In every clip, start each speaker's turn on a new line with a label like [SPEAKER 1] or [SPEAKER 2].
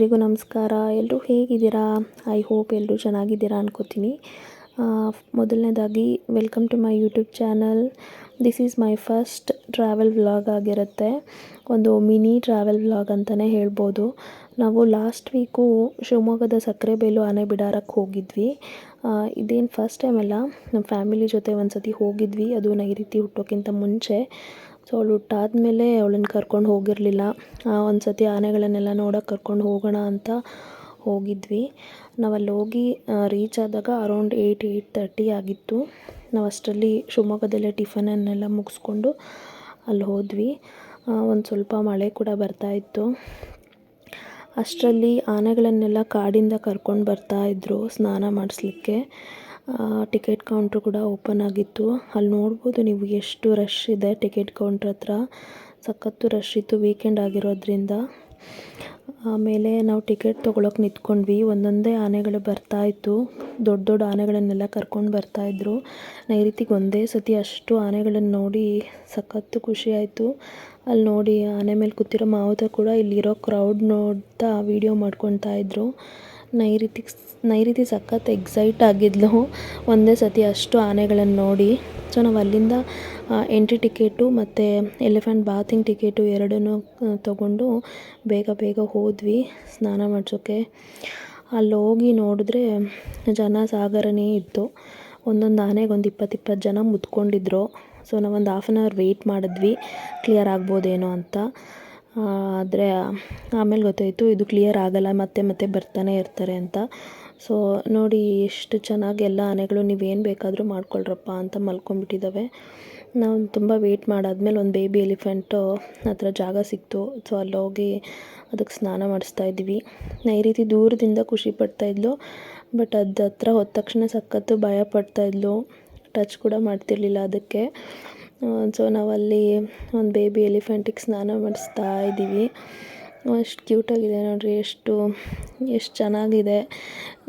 [SPEAKER 1] ಎಲ್ರಿಗೂ ನಮಸ್ಕಾರ. ಎಲ್ಲರೂ ಹೇಗಿದ್ದೀರಾ? ಐ ಹೋಪ್ ಎಲ್ಲರೂ ಚೆನ್ನಾಗಿದ್ದೀರಾ ಅನ್ಕೋತೀನಿ. ಮೊದಲನೇದಾಗಿ welcome to my YouTube channel this is my first travel vlog ಆಗಿರುತ್ತೆ. ಒಂದು ಮಿನಿ ಟ್ರಾವೆಲ್ ವ್ಲಾಗ್ ಅಂತಲೇ ಹೇಳ್ಬೋದು. ನಾವು ಲಾಸ್ಟ್ ವೀಕು ಶಿವಮೊಗ್ಗದ ಸಕ್ಕರೆಬೈಲು ಆನೆ ಬಿಡಾರಕ್ಕೆ ಹೋಗಿದ್ವಿ. ಇದೇನು ಫಸ್ಟ್ ಟೈಮ್ ಅಲ್ಲ ನಮ್ಮ ಫ್ಯಾಮಿಲಿ ಜೊತೆ ಒಂದು ಸತಿ ಹೋಗಿದ್ವಿ. ಅದು ನೈಋತಿ ಹುಟ್ಟೋಕ್ಕಿಂತ ಮುಂಚೆ. ಸೊ ಅವಳು ಹುಟ್ಟಾದ್ಮೇಲೆ ಅವಳನ್ನ ಕರ್ಕೊಂಡು ಹೋಗಿರಲಿಲ್ಲ. ಒಂದು ಸತಿ ಆನೆಗಳನ್ನೆಲ್ಲ ನೋಡೋಕೆ ಕರ್ಕೊಂಡು ಹೋಗೋಣ ಅಂತ ಹೋಗಿದ್ವಿ. ನಾವು ಅಲ್ಲಿ ಹೋಗಿ ರೀಚ್ ಆದಾಗ ಅರೌಂಡ್ ಏಯ್ಟ್ ಏಯ್ಟ್ ತರ್ಟಿ ಆಗಿತ್ತು. ನಾವು ಅಷ್ಟರಲ್ಲಿ ಶಿವಮೊಗ್ಗದಲ್ಲೇ ಟಿಫನನ್ನೆಲ್ಲ ಮುಗಿಸ್ಕೊಂಡು ಅಲ್ಲಿ ಹೋದ್ವಿ. ಒಂದು ಸ್ವಲ್ಪ ಮಳೆ ಕೂಡ ಬರ್ತಾಯಿತ್ತು ಅಷ್ಟರಲ್ಲಿ ಆನೆಗಳನ್ನೆಲ್ಲ ಕಾಡಿಂದ ಕರ್ಕೊಂಡು ಬರ್ತಾಯಿದ್ರು ಸ್ನಾನ ಮಾಡಿಸ್ಲಿಕ್ಕೆ. ಟಿಕೆಟ್ ಕೌಂಟ್ರ್ ಕೂಡ ಓಪನ್ ಆಗಿತ್ತು. ಅಲ್ಲಿ ನೋಡ್ಬೋದು ನೀವು ಎಷ್ಟು ರಶ್ ಇದೆ ಟಿಕೆಟ್ ಕೌಂಟ್ರ್ ಹತ್ರ. ಸಖತ್ತು ರಶ್ ಇತ್ತು ವೀಕೆಂಡ್ ಆಗಿರೋದ್ರಿಂದ. ಆಮೇಲೆ ನಾವು ಟಿಕೆಟ್ ತೊಗೊಳಕ್ಕೆ ನಿಂತ್ಕೊಂಡ್ವಿ. ಒಂದೊಂದೇ ಆನೆಗಳು ಬರ್ತಾಯಿತ್ತು ದೊಡ್ಡ ದೊಡ್ಡ ಆನೆಗಳನ್ನೆಲ್ಲ ಕರ್ಕೊಂಡು ಬರ್ತಾಯಿದ್ರು ರೀತಿ ಒಂದೇ ಸತಿ ಅಷ್ಟು ಆನೆಗಳನ್ನು ನೋಡಿ ಸಖತ್ತು ಖುಷಿ ಆಯಿತು. ಅಲ್ಲಿ ನೋಡಿ ಆನೆ ಮೇಲೆ ಕೂತಿರೋ ಮಾವುತ ಕೂಡ ಇಲ್ಲಿರೋ ಕ್ರೌಡ್ ನೋಡ್ತಾ ವೀಡಿಯೋ ಮಾಡ್ಕೊತಾ ಇದ್ರು. ನೈಋತಿ ನೈಋತಿ ಸಖತ್ ಎಕ್ಸೈಟ್ ಆಗಿದ್ಲು. ಒಂದೇ ಸತಿ ಅಷ್ಟು ಆನೆಗಳನ್ನು ನೋಡಿ. ಸೊ ನಾವು ಅಲ್ಲಿಂದ ಎಂಟ್ರಿ ಟಿಕೆಟು ಮತ್ತು ಎಲಿಫೆಂಟ್ ಬಾತಿಂಗ್ ಟಿಕೆಟು ಎರಡನ್ನೂ ತೊಗೊಂಡು ಬೇಗ ಬೇಗ ಹೋದ್ವಿ ಸ್ನಾನ ಮಾಡಿಸೋಕ್ಕೆ ಅಲ್ಲಿ ಹೋಗಿ ನೋಡಿದ್ರೆ ಜನ ಸಾಗರನೇ ಇತ್ತು. ಒಂದೊಂದು ಆನೆಗೆ ಒಂದು ಇಪ್ಪತ್ತು ಇಪ್ಪತ್ತು ಜನ ಮುತ್ಕೊಂಡಿದ್ರು. ಸೊ ನಾವೊಂದು ಹಾಫ್ ಆನ್ ಅವರ್ ವೆಯ್ಟ್ ಮಾಡಿದ್ವಿ. ಕ್ಲಿಯರ್ ಆಗ್ಬೋದೇನೋ ಅಂತ. ಆದರೆ ಆಮೇಲೆ ಗೊತ್ತಾಯಿತು, ಇದು ಕ್ಲಿಯರ್ ಆಗಲ್ಲ, ಮತ್ತೆ ಮತ್ತೆ ಬರ್ತಾನೆ ಇರ್ತಾರೆ ಅಂತ. ಸೊ ನೋಡಿ ಎಷ್ಟು ಚೆನ್ನಾಗಿ ಎಲ್ಲ ಆನೆಗಳು ನೀವೇನು ಬೇಕಾದರೂ ಮಾಡ್ಕೊಳ್ರಪ್ಪ ಅಂತ ಮಲ್ಕೊಂಡ್ಬಿಟ್ಟಿದ್ದಾವೆ ನಾವು ತುಂಬ ವೆಯ್ಟ್ ಮಾಡಾದ್ಮೇಲೆ ಒಂದು ಬೇಬಿ ಎಲಿಫೆಂಟು ಹತ್ರ ಜಾಗ ಸಿಕ್ತು. ಸೊ ಅಲ್ಲೋಗಿ ಅದಕ್ಕೆ ಸ್ನಾನ ಮಾಡಿಸ್ತಾ ಇದ್ವಿ. ರೀತಿ ದೂರದಿಂದ ಖುಷಿ ಪಡ್ತಾಯಿದ್ಲು ಬಟ್ ಅದು ಹತ್ರ ಹೋದ ತಕ್ಷಣ ಸಖತ್ತು ಭಯ ಪಡ್ತಾಯಿದ್ಲು ಟಚ್ ಕೂಡ ಮಾಡ್ತಿರ್ಲಿಲ್ಲ ಅದಕ್ಕೆ. ಸೊ ನಾವಲ್ಲಿ ಒಂದು ಬೇಬಿ ಎಲಿಫೆಂಟಿಗೆ ಸ್ನಾನ ಮಾಡಿಸ್ತಾ ಇದ್ದೀವಿ. ಎಷ್ಟು ಕ್ಯೂಟಾಗಿದೆ ನೋಡಿರಿ, ಎಷ್ಟು ಎಷ್ಟು ಚೆನ್ನಾಗಿದೆ.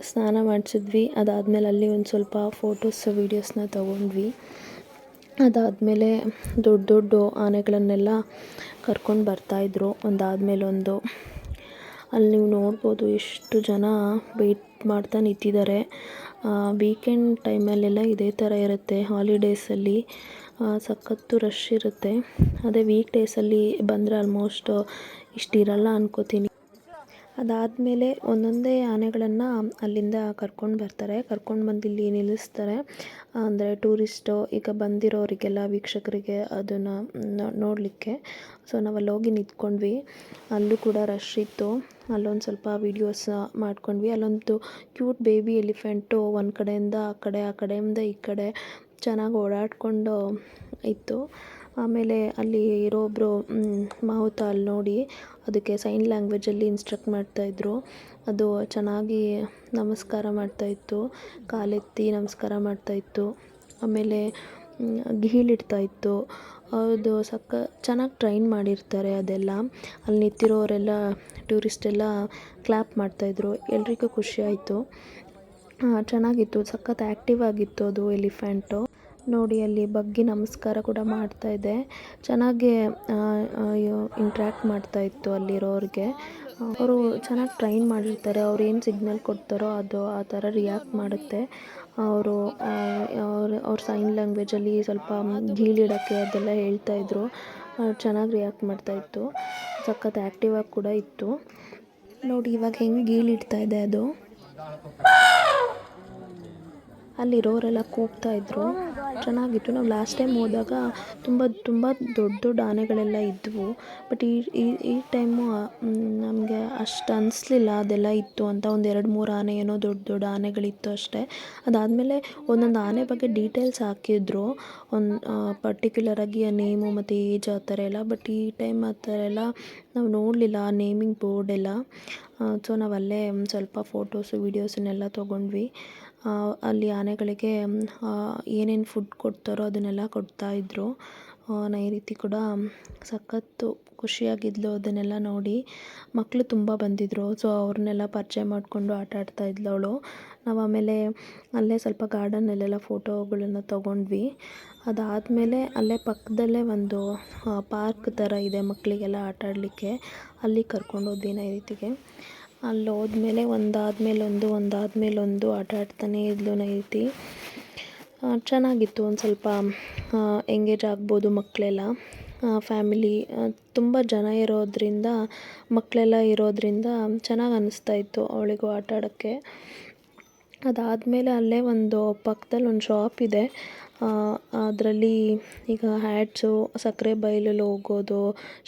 [SPEAKER 1] ಸ್ನಾನ ಮಾಡಿಸಿದ್ವಿ, ಅದಾದಮೇಲೆ ಅಲ್ಲಿ ಒಂದು ಸ್ವಲ್ಪ ಫೋಟೋಸ್ ವೀಡಿಯೋಸ್ನ ತೊಗೊಂಡ್ವಿ. ಅದಾದಮೇಲೆ ದೊಡ್ಡ ದೊಡ್ಡ ಆನೆಗಳನ್ನೆಲ್ಲ ಕರ್ಕೊಂಡು ಬರ್ತಾಯಿದ್ರು ಒಂದಾದಮೇಲೆ ಒಂದು, ಅಲ್ಲಿ ನೀವು ನೋಡ್ಬೋದು ಎಷ್ಟು ಜನ ವೆಯ್ಟ್ ಮಾಡ್ತಾ ನಿಂತಿದ್ದಾರೆ. ವೀಕೆಂಡ್ ಟೈಮಲ್ಲೆಲ್ಲ ಇದೇ ಥರ ಇರುತ್ತೆ. ಹಾಲಿಡೇಸಲ್ಲಿ ಸಖತ್ತು ರಶ್ ಇರುತ್ತೆ. ಅದೇ ವೀಕ್ ಡೇಸಲ್ಲಿ ಬಂದರೆ ಆಲ್ಮೋಸ್ಟ್ ಇಷ್ಟಿರಲ್ಲ ಅನ್ಕೋತೀನಿ. ಅದಾದಮೇಲೆ ಒಂದೊಂದೇ ಆನೆಗಳನ್ನು ಅಲ್ಲಿಂದ ಕರ್ಕೊಂಡು ಬರ್ತಾರೆ. ಕರ್ಕೊಂಡು ಬಂದು ಇಲ್ಲಿ ನಿಲ್ಲಿಸ್ತಾರೆ. ಅಂದರೆ ಟೂರಿಸ್ಟು, ಈಗ ಬಂದಿರೋರಿಗೆಲ್ಲ ವೀಕ್ಷಕರಿಗೆ ಅದನ್ನು ನೋಡಲಿಕ್ಕೆ. ಸೊ ನಾವು ಅಲ್ಲಿ ಹೋಗಿ ನಿಂತ್ಕೊಂಡ್ವಿ. ಅಲ್ಲೂ ಕೂಡ ರಶ್ ಇತ್ತು. ಅಲ್ಲೊಂದು ಸ್ವಲ್ಪ ವೀಡಿಯೋಸ್ ಮಾಡ್ಕೊಂಡ್ವಿ. ಅಲ್ಲೊಂದು ಕ್ಯೂಟ್ ಬೇಬಿ ಎಲಿಫೆಂಟು ಒಂದು ಕಡೆಯಿಂದ ಆ ಕಡೆ, ಆ ಕಡೆಯಿಂದ ಈ ಕಡೆ ಚೆನ್ನಾಗಿ ಓಡಾಡಿಕೊಂಡು ಇತ್ತು. ಆಮೇಲೆ ಅಲ್ಲಿ ಇರೋ ಒಬ್ಬರು ಮಾವುತ ಅಲ್ಲಿ ನೋಡಿ ಅದಕ್ಕೆ ಸೈನ್ ಲ್ಯಾಂಗ್ವೇಜಲ್ಲಿ ಇನ್ಸ್ಟ್ರಕ್ಟ್ ಮಾಡ್ತಾಯಿದ್ರು ಅದು ಚೆನ್ನಾಗಿ ನಮಸ್ಕಾರ ಮಾಡ್ತಾಯಿತ್ತು ಕಾಲೆತ್ತಿ ನಮಸ್ಕಾರ ಮಾಡ್ತಾಯಿತ್ತು ಆಮೇಲೆ ಗೀಳಿಡ್ತಾಯಿತ್ತು ಅದು ಸಕ್ಕ, ಚೆನ್ನಾಗಿ ಟ್ರೈನ್ ಮಾಡಿರ್ತಾರೆ ಅದೆಲ್ಲ. ಅಲ್ಲಿ ನಿಂತಿರೋರೆಲ್ಲ ಟೂರಿಸ್ಟ್ ಎಲ್ಲ ಕ್ಲ್ಯಾಪ್ ಮಾಡ್ತಾಯಿದ್ರು ಎಲ್ರಿಗೂ ಖುಷಿ ಆಯಿತು. ಚೆನ್ನಾಗಿತ್ತು, ಸಖತ್ ಆ್ಯಕ್ಟಿವ್ ಆಗಿತ್ತು ಅದು ಎಲಿಫೆಂಟು ನೋಡಿ, ಅಲ್ಲಿ ಬಗ್ಗಿ ನಮಸ್ಕಾರ ಕೂಡ ಮಾಡ್ತಾ ಇದೆ. ಚೆನ್ನಾಗಿ ಇಂಟ್ರ್ಯಾಕ್ಟ್ ಮಾಡ್ತಾಯಿತ್ತು ಅಲ್ಲಿರೋರಿಗೆ. ಅವರು ಚೆನ್ನಾಗಿ ಟ್ರೈನ್ ಮಾಡಿರ್ತಾರೆ. ಅವ್ರು ಏನು ಸಿಗ್ನಲ್ ಕೊಡ್ತಾರೋ ಅದು, ಆ ಥರ ರಿಯಾಕ್ಟ್ ಮಾಡುತ್ತೆ. ಅವರು ಅವ್ರ ಅವ್ರ ಸೈನ್ ಲ್ಯಾಂಗ್ವೇಜಲ್ಲಿ ಸ್ವಲ್ಪ ಗೀಳಿಡೋಕ್ಕೆ ಅದೆಲ್ಲ ಹೇಳ್ತಾಯಿದ್ರು ಚೆನ್ನಾಗಿ ರಿಯಾಕ್ಟ್ ಮಾಡ್ತಾ ಇತ್ತು. ಸಖತ್ ಆ್ಯಕ್ಟಿವ್ ಆಗಿ ಕೂಡ ಇತ್ತು. ನೋಡಿ, ಇವಾಗ ಹೆಂಗೆ ಗೀಳಿಡ್ತಾ ಇದೆ ಅದು. ಅಲ್ಲಿರೋರೆಲ್ಲ ಕೂಗ್ತಾ ಇದ್ರು. ಚೆನ್ನಾಗಿತ್ತು ನಾವು ಲಾಸ್ಟ್ ಟೈಮ್ ಹೋದಾಗ ತುಂಬ ತುಂಬ ದೊಡ್ಡ ದೊಡ್ಡ ಆನೆಗಳೆಲ್ಲ ಇದ್ದವು ಬಟ್ ಈ ಈ ಈ ಟೈಮು ನಮಗೆ ಅಷ್ಟು ಅನಿಸ್ಲಿಲ್ಲ ಅದೆಲ್ಲ ಇತ್ತು ಅಂತ. ಒಂದು ಎರಡು ಮೂರು ಆನೆ ಏನೋ ದೊಡ್ಡ ದೊಡ್ಡ ಆನೆಗಳಿತ್ತು ಅಷ್ಟೇ. ಅದಾದಮೇಲೆ ಒಂದೊಂದು ಆನೆ ಬಗ್ಗೆ ಡೀಟೇಲ್ಸ್ ಹಾಕಿದ್ರು. ಒಂದು ಪರ್ಟಿಕ್ಯುಲರಾಗಿ ಆ ನೇಮು ಮತ್ತು ಏಜ್ ಆ ಥರ ಎಲ್ಲ. ಬಟ್ ಈ ಟೈಮ್ ಆ ಥರ ಎಲ್ಲ ನಾವು ನೋಡಲಿಲ್ಲ ಆ ನೇಮಿಂಗ್ ಬೋರ್ಡ್ ಎಲ್ಲ ಸೊ ನಾವು ಅಲ್ಲೇ ಸ್ವಲ್ಪ ಫೋಟೋಸು ವೀಡಿಯೋಸನ್ನೆಲ್ಲ ತೊಗೊಂಡ್ವಿ. ಅಲ್ಲಿ ಆನೆಗಳಿಗೆ ಏನೇನು ಫುಡ್ ಕೊಡ್ತಾರೋ ಅದನ್ನೆಲ್ಲ ಕೊಡ್ತಾಯಿದ್ರು ನೈಋತಿ ಕೂಡ ಸಖತ್ತು ಖುಷಿಯಾಗಿದ್ಲು ಅದನ್ನೆಲ್ಲ ನೋಡಿ. ಮಕ್ಕಳು ತುಂಬ ಬಂದಿದ್ದರು ಸೊ ಅವ್ರನ್ನೆಲ್ಲ ಪರಿಚಯ ಮಾಡಿಕೊಂಡು ಆಟ ಆಡ್ತಾಯಿದ್ಲು ಅವಳು. ನಾವು ಆಮೇಲೆ ಅಲ್ಲೇ ಸ್ವಲ್ಪ ಗಾರ್ಡನ್ನಲ್ಲೆಲ್ಲ ಫೋಟೋಗಳನ್ನು ತೊಗೊಂಡ್ವಿ. ಅದಾದಮೇಲೆ ಅಲ್ಲೇ ಪಕ್ಕದಲ್ಲೇ ಒಂದು ಪಾರ್ಕ್ ಥರ ಇದೆ ಮಕ್ಕಳಿಗೆಲ್ಲ ಆಟ ಆಡಲಿಕ್ಕೆ. ಅಲ್ಲಿಗೆ ಕರ್ಕೊಂಡೋದ್ವಿ ನೈಋತಿಗೆ ಅಲ್ಲಿ ಹೋದ್ಮೇಲೆ ಒಂದಾದ್ಮೇಲೆ ಒಂದು ಒಂದಾದ್ಮೇಲೆ ಒಂದು ಆಟ ಆಡ್ತಾನೇ ಇದ್ಲು ನೈಋತಿ ಚೆನ್ನಾಗಿತ್ತು ಒಂದು ಸ್ವಲ್ಪ ಎಂಗೇಜ್ ಆಗ್ಬೋದು ಮಕ್ಕಳೆಲ್ಲ. ಫ್ಯಾಮಿಲಿ ತುಂಬ ಜನ ಇರೋದರಿಂದ, ಮಕ್ಕಳೆಲ್ಲ ಇರೋದರಿಂದ ಚೆನ್ನಾಗಿ ಅನ್ನಿಸ್ತಾ ಇತ್ತು ಅವಳಿಗೂ ಆಟ ಆಡೋಕ್ಕೆ. ಅದಾದಮೇಲೆ ಅಲ್ಲೇ ಒಂದು ಪಕ್ಕದಲ್ಲಿ ಒಂದು ಶಾಪ್ ಇದೆ. ಅದರಲ್ಲಿ ಈಗ ಹ್ಯಾಟ್ಸು ಸಕ್ಕರೆ ಬೈಲಲ್ಲಿ ಹೋಗೋದು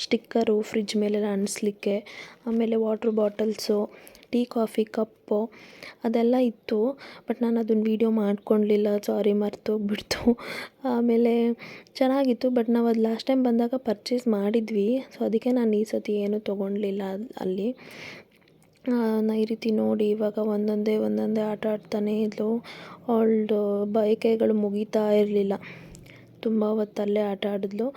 [SPEAKER 1] ಸ್ಟಿಕ್ಕರು ಫ್ರಿಜ್ ಮೇಲೆಲ್ಲ ಅಂಟಿಸ್ಲಿಕ್ಕೆ, ಆಮೇಲೆ water bottles tea, coffee, cup ಅದೆಲ್ಲ ಇತ್ತು. ಬಟ್ ನಾನು ಅದನ್ನು ವೀಡಿಯೋ ಮಾಡ್ಕೊಳ್ಲಿಲ್ಲ ಸಾರಿ ಮರ್ತೋಗ್ಬಿಡ್ತು ಆಮೇಲೆ ಚೆನ್ನಾಗಿತ್ತು, ಬಟ್ ನಾವು ಅದು ಲಾಸ್ಟ್ ಟೈಮ್ ಬಂದಾಗ ಪರ್ಚೇಸ್ ಮಾಡಿದ್ವಿ. ಸೊ ಅದಕ್ಕೆ ನಾನು ಈ ಸತಿ ಏನೂ ತೊಗೊಳ್ಲಿಲ್ಲ ಅಲ್ಲಿ. ನೈಋತಿ ನೋಡಿ ಇವಾಗ ಒಂದೊಂದೇ ಒಂದೊಂದೇ ಆಟ ಆಡ್ತಾನೇ ಇದ್ಲು. ಅವಳದು ಬಯಕೆಗಳು ಮುಗೀತಾ ಇರಲಿಲ್ಲ. ತುಂಬ ಹೊತ್ತಲ್ಲೇ ಆಟ ಆಡಿದ್ಲು.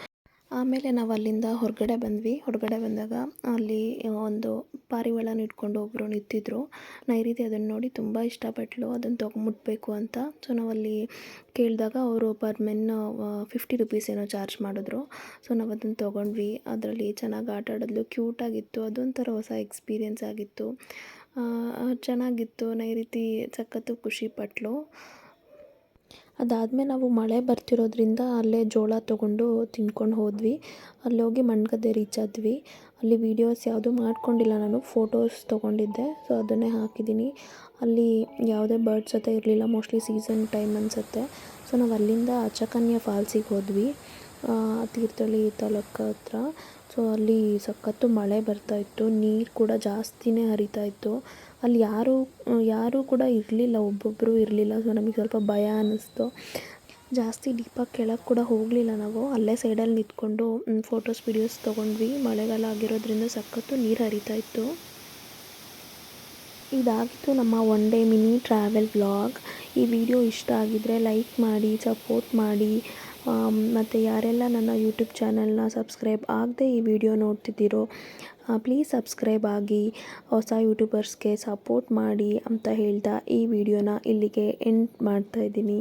[SPEAKER 1] ಆಮೇಲೆ ನಾವು ಅಲ್ಲಿಂದ ಹೊರಗಡೆ ಬಂದ್ವಿ. ಹೊರಗಡೆ ಬಂದಾಗ ಅಲ್ಲಿ ಒಂದು ಪಾರಿವಾಳನ ಇಟ್ಕೊಂಡು ಒಬ್ಬರು ನಿಂತಿದ್ರು. ನೈಋತಿ ಅದನ್ನು ನೋಡಿ ತುಂಬ ಇಷ್ಟಪಟ್ಟಳು ಅದನ್ನು ಮುಟ್ಬೇಕು ಅಂತ. ಸೊ ನಾವಲ್ಲಿ ಕೇಳಿದಾಗ ಅವರು ಪರ್ ಮೆನ್ ಫಿಫ್ಟಿ ರುಪೀಸ್ ಏನೋ ಚಾರ್ಜ್ ಮಾಡಿದ್ರು. ಸೊ ನಾವು ಅದನ್ನು ತೊಗೊಂಡ್ವಿ. ಅದರಲ್ಲಿ ಚೆನ್ನಾಗಿ ಆಟ ಆಡಿದ್ಲು. ಕ್ಯೂಟಾಗಿತ್ತು ಅದೊಂಥರ ಹೊಸ ಎಕ್ಸ್ಪೀರಿಯೆನ್ಸ್ ಆಗಿತ್ತು. ಚೆನ್ನಾಗಿತ್ತು. ನೈಋತಿ ಸಖತ್ತು ಖುಷಿಪಟ್ಟಳು ಅದಾದಮೇಲೆ ನಾವು ಮಳೆ ಬರ್ತಿರೋದ್ರಿಂದ ಅಲ್ಲೇ ಜೋಳ ತೊಗೊಂಡು ತಿನ್ಕೊಂಡು ಹೋದ್ವಿ. ಅಲ್ಲಿ ಹೋಗಿ ಮಂಡಗದ್ದೆ ರೀಚ್ ಆದ್ವಿ. ಅಲ್ಲಿ ವೀಡಿಯೋಸ್ ಯಾವುದೂ ಮಾಡ್ಕೊಂಡಿಲ್ಲ ನಾನು ಫೋಟೋಸ್ ತೊಗೊಂಡಿದ್ದೆ. ಸೊ ಅದನ್ನೇ ಹಾಕಿದ್ದೀನಿ. ಅಲ್ಲಿ ಯಾವುದೇ ಬರ್ಡ್ಸ್ ಜೊತೆ ಇರಲಿಲ್ಲ ಮೋಸ್ಟ್ಲಿ ಸೀಸನ್ ಟೈಮ್ ಅನಿಸುತ್ತೆ. ಸೊ ನಾವು ಅಲ್ಲಿಂದ ಅಚ್ಚಕನ್ಯ ಫಾಲ್ಸಿಗೆ ಹೋದ್ವಿ. ತೀರ್ಥಹಳ್ಳಿ ತಾಲೂಕು ಹತ್ರ. ಸೊ ಅಲ್ಲಿ ಸಖತ್ತು ಮಳೆ ಬರ್ತಾ ಇತ್ತು. ನೀರು ಕೂಡ ಜಾಸ್ತಿನೇ ಹರಿತಾ ಇತ್ತು. ಅಲ್ಲಿ ಯಾರೂ ಯಾರೂ ಕೂಡ ಇರಲಿಲ್ಲ ಒಬ್ಬೊಬ್ಬರು ಇರಲಿಲ್ಲ. ಸೊ ನಮಗೆ ಸ್ವಲ್ಪ ಭಯ ಅನ್ನಿಸ್ತು ಜಾಸ್ತಿ ಡೀಪಾಗಿ ಕೆಳಗೆ ಕೂಡ ಹೋಗಲಿಲ್ಲ ನಾವು. ಅಲ್ಲೇ ಸೈಡಲ್ಲಿ ನಿಂತ್ಕೊಂಡು ಫೋಟೋಸ್ ವಿಡಿಯೋಸ್ ತೊಗೊಂಡ್ವಿ. ಮಳೆಗಾಲ ಆಗಿರೋದ್ರಿಂದ ಸಖತ್ತು ನೀರು ಹರಿತಾ ಇತ್ತು. ಇದಾಗಿತ್ತು ನಮ್ಮ one day mini travel vlog ಈ ವಿಡಿಯೋ ಇಷ್ಟ ಆಗಿದ್ದರೆ ಲೈಕ್ ಮಾಡಿ, ಸಪೋರ್ಟ್ ಮಾಡಿ. ಮತ್ತು ಯಾರೆಲ್ಲ ನನ್ನ ಯೂಟ್ಯೂಬ್ ಚಾನಲ್ನ ಸಬ್ಸ್ಕ್ರೈಬ್ ಆಗದೆ ಈ ವಿಡಿಯೋ ನೋಡ್ತಿದ್ದೀರೋ ಪ್ಲೀಸ್ ಸಬ್ಸ್ಕ್ರೈಬ್ ಆಗಿ. ಹೊಸ ಯೂಟ್ಯೂಬರ್ಸ್ಗೆ ಸಪೋರ್ಟ್ ಮಾಡಿ ಅಂತ ಹೇಳ್ತಾ ಈ ವಿಡಿಯೋನ ಇಲ್ಲಿಗೆ ಎಂಡ್ ಮಾಡ್ತಾಯಿದ್ದೀನಿ